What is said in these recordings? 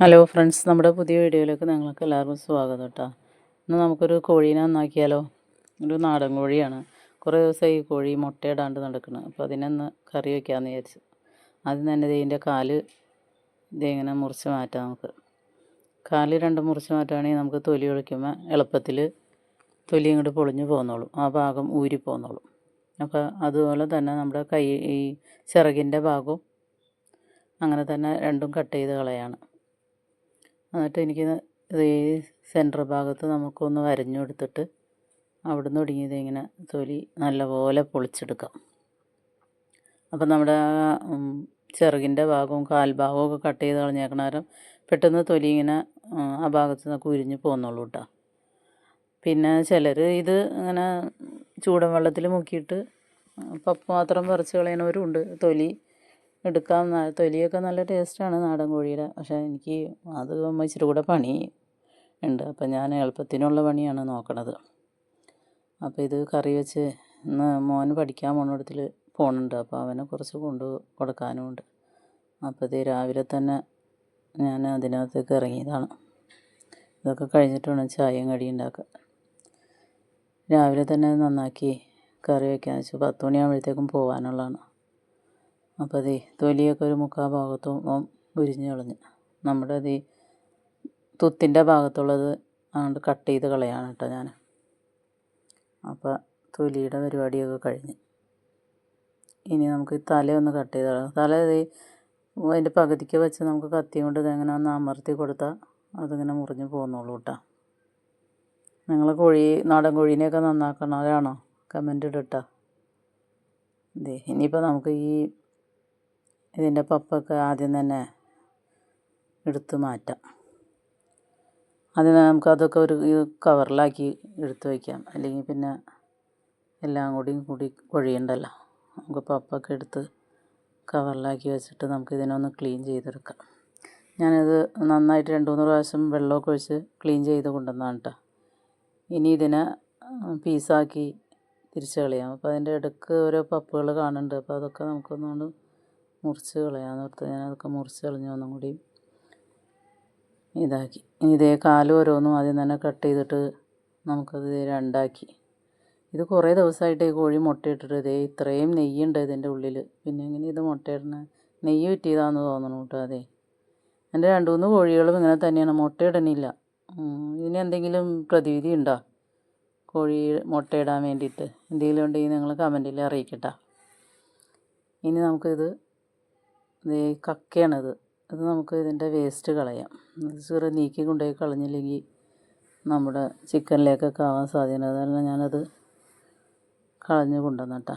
Hello friends നമ്മുടെ പുതിയ വീഡിയോയിലേക്ക് നിങ്ങൾക്ക് എല്ലാവർക്കും സ്വാഗതം കേട്ടോ ഇന്ന് നമുക്കൊരു കോഴീനെ നന്നാക്കിയാലോ? ഒരു നാടൻ കോഴിയാണ്. കുറേ ദിവസമായി ഈ കോഴി മുട്ടയിടാണ്ട് നടക്കുന്നത് അപ്പോൾ അതിനൊന്ന് കറി വയ്ക്കാമെന്ന് വിചാരിച്ചു. ആദ്യം തന്നെ ഇതിന്റെ കാൽ ഇതിങ്ങനെ മുറിച്ച് മാറ്റാം നമുക്ക്. കാൽ രണ്ട് മുറിച്ച് മാറ്റുകയാണെങ്കിൽ നമുക്ക് തൊലി ഒഴിക്കുമ്പോൾ എളുപ്പത്തിൽ തൊലി ഇങ്ങോട്ട് പൊളിഞ്ഞു പോന്നോളും ആ ഭാഗം ഊരി പോന്നോളും അപ്പോൾ അതുപോലെ തന്നെ നമ്മുടെ കൈ ഈ ചിറകിന്റെ ഭാഗവും അങ്ങനെ തന്നെ രണ്ടും കട്ട് ചെയ്ത് കളയാണ്. എന്നിട്ട് എനിക്ക് ഈ സെന്റർ ഭാഗത്ത് നമുക്കൊന്ന് വരഞ്ഞു കൊടുത്തിട്ട് നിന്ന് ഒടുങ്ങിയത് ഇങ്ങനെ തൊലി നല്ലപോലെ പൊളിച്ചെടുക്കാം. അപ്പം നമ്മുടെ ചിറകിന്റെ ഭാഗവും കാൽഭാഗവും ഒക്കെ കട്ട് ചെയ്ത് കളഞ്ഞേക്കണേരം പെട്ടെന്ന് തൊലി ഇങ്ങനെ ആ ഭാഗത്ത് നിന്നൊക്കെ ഉരിഞ്ഞ് പോകുന്നുള്ളൂ കേട്ടോ പിന്നെ ചിലർ ഇത് ഇങ്ങനെ ചൂടൻ വെള്ളത്തിൽ മുക്കിയിട്ട് പപ്പ് മാത്രം പറിച്ച് കളയണവരും ഉണ്ട് തൊലി. എടുക്കാം തൊലിയൊക്കെ നല്ല ടേസ്റ്റാണ് നാടൻ കോഴിയുടെ. പക്ഷേ എനിക്ക് അത് ഇച്ചിരി കൂടെ പണി ഉണ്ട്. അപ്പം ഞാൻ എളുപ്പത്തിനുള്ള പണിയാണ് നോക്കണത്. അപ്പോൾ ഇത് കറി വെച്ച് ഇന്ന് മോൻ പഠിക്കാൻ പോണിടത്തിൽ പോണുണ്ട്. അപ്പോൾ അവനെ കുറച്ച് കൊണ്ട് കൊടുക്കാനുമുണ്ട് അപ്പോൾ ഇത് രാവിലെ തന്നെ ഞാൻ അതിനകത്തേക്ക് ഇറങ്ങിയതാണ്. ഇതൊക്കെ കഴിഞ്ഞിട്ട് വേണം ചായയും കടി ഉണ്ടാക്കുക. രാവിലെ തന്നെ നന്നാക്കി കറി വയ്ക്കാൻ വെച്ചു. പത്ത് മണിയാകുമ്പോഴത്തേക്കും പോകാനുള്ളതാണ് അപ്പോൾ അതേ തൊലിയൊക്കെ ഒരു മുക്കാൽ ഭാഗത്തോളം ഉരിഞ്ഞ് കളഞ്ഞ്. നമ്മുടെ അതേ തുത്തിന്റെ ഭാഗത്തുള്ളത് അങ്ങോട്ട് കട്ട് ചെയ്ത് കളയാണ് കേട്ടോ ഞാൻ. അപ്പോൾ തൊലിയുടെ പരിപാടിയൊക്കെ കഴിഞ്ഞ്. ഇനി നമുക്ക് തലയൊന്ന് കട്ട് ചെയ്ത് കളയാം. തല അത് അതിന്റെ പകുതിക്ക് വെച്ച് നമുക്ക് കത്തി കൊണ്ട് ഇതെങ്ങനെ ഒന്ന് അമർത്തി കൊടുത്താൽ അതിങ്ങനെ മുറിഞ്ഞ് പോകുന്നുള്ളൂ കേട്ടോ. നിങ്ങൾ കോഴി നാടൻ കോഴീനെയൊക്കെ നന്നാക്കണവരാണോ? കമന്റ് ഇടട്ടോ. ഇതേ ഇനിയിപ്പോൾ നമുക്ക് ഈ ഇതിന്റെ പപ്പൊക്കെ ആദ്യം തന്നെ എടുത്ത് മാറ്റാം. അതിന് നമുക്കതൊക്കെ ഒരു കവറിലാക്കി എടുത്ത് വയ്ക്കാം. അല്ലെങ്കിൽ പിന്നെ എല്ലാം കൂടി കൂടി കൊഴിയണ്ടല്ലോ. നമുക്ക് പപ്പൊക്കെ എടുത്ത് കവറിലാക്കി വെച്ചിട്ട് നമുക്ക് ഇതിനൊന്ന് ക്ലീൻ ചെയ്തെടുക്കാം. ഞാനത് നന്നായിട്ട് രണ്ട് മൂന്ന് പ്രാവശ്യം വെള്ളമൊക്കെ ഒഴിച്ച് ക്ലീൻ ചെയ്ത് കൊണ്ടുവന്നതാണ് കേട്ടോ ഇനി ഇതിനെ പീസാക്കി തിരിച്ച് കളയാം. അപ്പോൾ അതിന്റെ ഇടയ്ക്ക് ഓരോ പപ്പുകൾ കാണുന്നുണ്ട്. അപ്പോൾ അതൊക്കെ നമുക്കൊന്നുകൊണ്ട് മുറിച്ച് കളയാൻ ഓർത്ത് ഞാനതൊക്കെ മുറിച്ച് കളഞ്ഞു ഒന്നും കൂടി ഇതാക്കി. ഇതേ കാലം ഓരോന്നും ആദ്യം തന്നെ കട്ട് ചെയ്തിട്ട് നമുക്കത് രണ്ടാക്കി. ഇത് കുറേ ദിവസമായിട്ട് ഈ കോഴി മുട്ടയിട്ടിട്ട് ഇതേ ഇത്രയും നെയ്യുണ്ട് ഇതിന്റെ ഉള്ളിൽ പിന്നെ ഇങ്ങനെ ഇത് മുട്ടയിടണ നെയ്യ് വിറ്റിയതാണെന്ന് തോന്നണം കേട്ടോ അതെ. എന്റെ രണ്ട് മൂന്ന് കോഴികളും ഇങ്ങനെ തന്നെയാണ്. മുട്ടയിടണില്ല. ഇതിന് എന്തെങ്കിലും പ്രതിവിധി ഉണ്ടോ? കോഴി മുട്ടയിടാൻ വേണ്ടിയിട്ട്. എന്തെങ്കിലും ഉണ്ടെങ്കിൽ നിങ്ങൾ കമന്റിൽ അറിയിക്കട്ടോ. ഇനി നമുക്കിത് ഇത് കക്കയാണിത്. ഇത് നമുക്ക് ഇതിന്റെ വേസ്റ്റ് കളയാം. ചെറിയ നീക്കി കൊണ്ടുപോയി കളഞ്ഞില്ലെങ്കിൽ നമ്മുടെ ചിക്കനിലേക്കൊക്കെ ആവാൻ സാധ്യത അതുകൊണ്ട് ഞാനത് കളഞ്ഞ് കൊണ്ടുവന്നിട്ടാ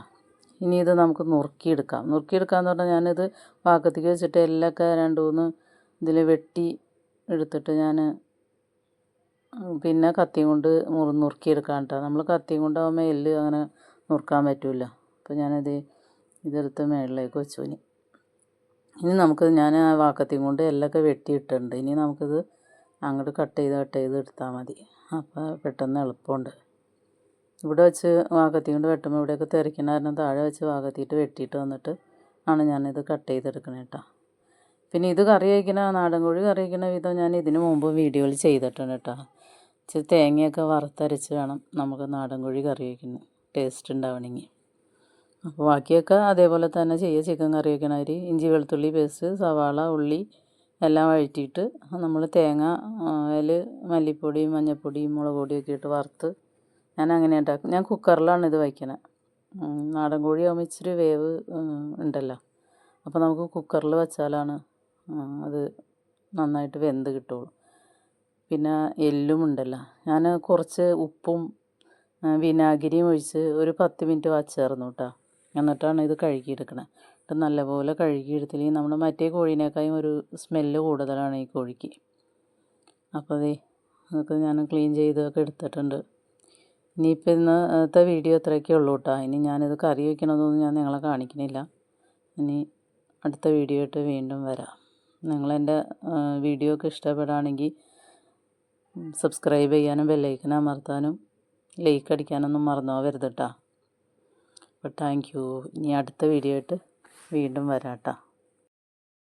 ഇനി ഇത് നമുക്ക് നുറുക്കിയെടുക്കാം. നുറുക്കിയെടുക്കാന്ന് പറഞ്ഞാൽ ഞാനിത് പാക്കത്തേക്ക് വെച്ചിട്ട് എല്ലൊക്കെ രണ്ട് മൂന്ന് ഇതിൽ വെട്ടി എടുത്തിട്ട് ഞാൻ പിന്നെ കത്തിയും കൊണ്ട് മുറി നുറുക്കിയെടുക്കാൻ കേട്ടോ നമ്മൾ കത്തിയും കൊണ്ടാകുമ്പോൾ എല്ല് അങ്ങനെ നുറുക്കാൻ പറ്റില്ല അപ്പോൾ ഞാനത് ഇതെടുത്ത് മേളിലേക്ക് വെച്ചു ഇനി. ഇനി നമുക്ക് ഞാൻ ആ വാക്കത്തിയും കൊണ്ട് എല്ലൊക്കെ വെട്ടിയിട്ടുണ്ട്. ഇനി നമുക്കിത് അങ്ങോട്ട് കട്ട് ചെയ്ത് കട്ട് ചെയ്ത് എടുത്താൽ മതി. അപ്പോൾ പെട്ടെന്ന് എളുപ്പമുണ്ട്. ഇവിടെ വെച്ച് വാക്കത്തി കൊണ്ട് വെട്ടുമ്പോൾ ഇവിടെയൊക്കെ തിരക്കണ കാരണം താഴെ വെച്ച് വാകത്തിയിട്ട് വെട്ടിയിട്ട് വന്നിട്ട് ആണ് ഞാനിത് കട്ട് ചെയ്തെടുക്കണേ കേട്ടോ പിന്നെ ഇത് കറി വയ്ക്കണ നാടൻ കോഴി കറി വയ്ക്കണ വിധം ഞാൻ ഇതിന് മുമ്പ് വീഡിയോയിൽ ചെയ്തിട്ടുണ്ട് കേട്ടോ ഇച്ചിരി തേങ്ങയൊക്കെ വറുത്തരച്ച് വേണം നമുക്ക് നാടൻ കോഴി കറി വയ്ക്കുന്നത് ടേസ്റ്റ് ഉണ്ടാവണമെങ്കിൽ അപ്പോൾ ബാക്കിയൊക്കെ അതേപോലെ തന്നെ ചെയ്യുക. ചിക്കൻ കറി വയ്ക്കണ അരി ഇഞ്ചി വെളുത്തുള്ളി പേസ്റ്റ് സവാള ഉള്ളി എല്ലാം വഴറ്റിയിട്ട് നമ്മൾ തേങ്ങ അതിൽ മല്ലിപ്പൊടിയും മഞ്ഞൾപ്പൊടിയും മുളക് പൊടിയൊക്കെ ഇട്ട് വറുത്ത് ഞാൻ അങ്ങനെ ഉണ്ടാക്കും. ഞാൻ കുക്കറിലാണ് ഇത് വയ്ക്കണത് നാടൻ കോഴി ആകുമ്പോൾ ഇച്ചിരി വേവ് ഉണ്ടല്ലോ. അപ്പോൾ നമുക്ക് കുക്കറിൽ വെച്ചാലാണ് അത് നന്നായിട്ട് വെന്ത് കിട്ടുള്ളൂ. പിന്നെ എല്ലും ഉണ്ടല്ലോ. ഞാൻ കുറച്ച് ഉപ്പും വിനാഗിരിയും ഒഴിച്ച് ഒരു പത്ത് മിനിറ്റ് വച്ചായിരുന്നു കേട്ടോ. എന്നിട്ടാണ് ഇത് കഴുകിയെടുക്കണത് എന്നിട്ട് നല്ലപോലെ കഴുകിയെടുത്തില്ലെങ്കിൽ നമ്മൾ മറ്റേ കോഴീനേക്കാളും ഒരു സ്മെല്ല് കൂടുതലാണ് ഈ കോഴിക്ക്. അപ്പോൾ അതേ അതൊക്കെ ഞാൻ ക്ലീൻ ചെയ്തൊക്കെ എടുത്തിട്ടുണ്ട്. ഇനിയിപ്പോൾ ഇന്നത്തെ വീഡിയോ ഇത്രയൊക്കെ ഉള്ളൂ കേട്ടോ. ഇനി ഞാനിത് കറി വയ്ക്കണതൊന്നും ഞാൻ നിങ്ങളെ കാണിക്കണില്ല. ഇനി അടുത്ത വീഡിയോ ആയിട്ട് വീണ്ടും വരാം. നിങ്ങളെന്റെ വീഡിയോ ഒക്കെ ഇഷ്ടപ്പെടുകയാണെങ്കിൽ സബ്സ്ക്രൈബ് ചെയ്യാനും ബെല്ലൈക്കൻ അമർത്താനും ലൈക്ക് അടിക്കാനൊന്നും മറന്നു പോകരുത് കേട്ടോ. അപ്പോൾ താങ്ക് യു ഇനി അടുത്ത വീഡിയോ ആയിട്ട് വീണ്ടും വരാം കേട്ടോ